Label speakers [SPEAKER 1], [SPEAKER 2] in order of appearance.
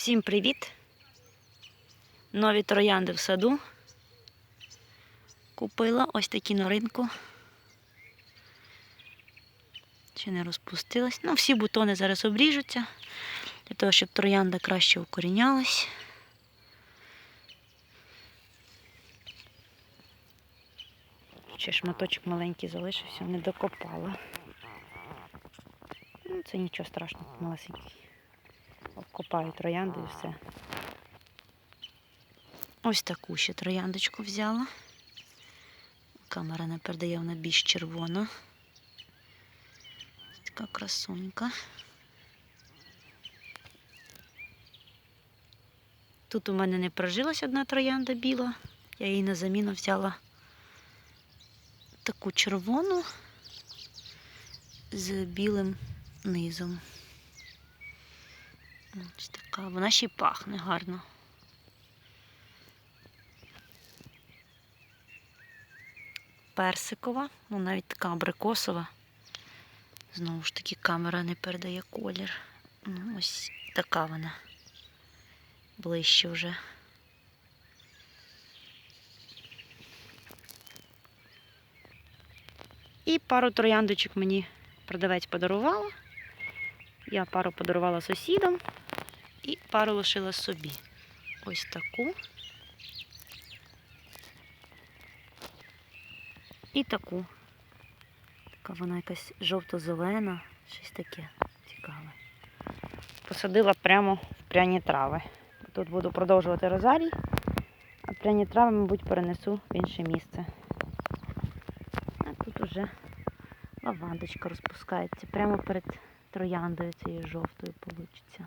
[SPEAKER 1] Всім привіт! Нові троянди в саду. Купила ось такі на ринку. Ще не розпустилась. Ну, всі бутони зараз обріжуться, для того, щоб троянда краще укорінялась. Ще шматочок маленький залишився, не докопала. Ну, це нічого страшного, малесенький. Обкопаю троянди і все. Ось таку ще трояндочку взяла. Камера не передає, вона більш червона. Така красунька. Тут у мене не прожилась одна троянда біла. Я її на заміну взяла таку червону з білим низом. Ось така. Вона ще й пахне гарно. Персикова, ну навіть така абрикосова. Знову ж таки, камера не передає колір. Ну, ось така вона. Ближче вже. І пару трояндочок мені продавець подарувала. Я пару подарувала сусідам і пару лишила собі. Ось таку. І таку. Така вона якась жовто-зелена, щось таке цікаве. Посадила прямо в пряні трави. Тут буду продовжувати розарій, а пряні трави, мабуть, перенесу в інше місце. А тут уже лавандочка розпускається прямо перед трояндою цією жовтою получиться.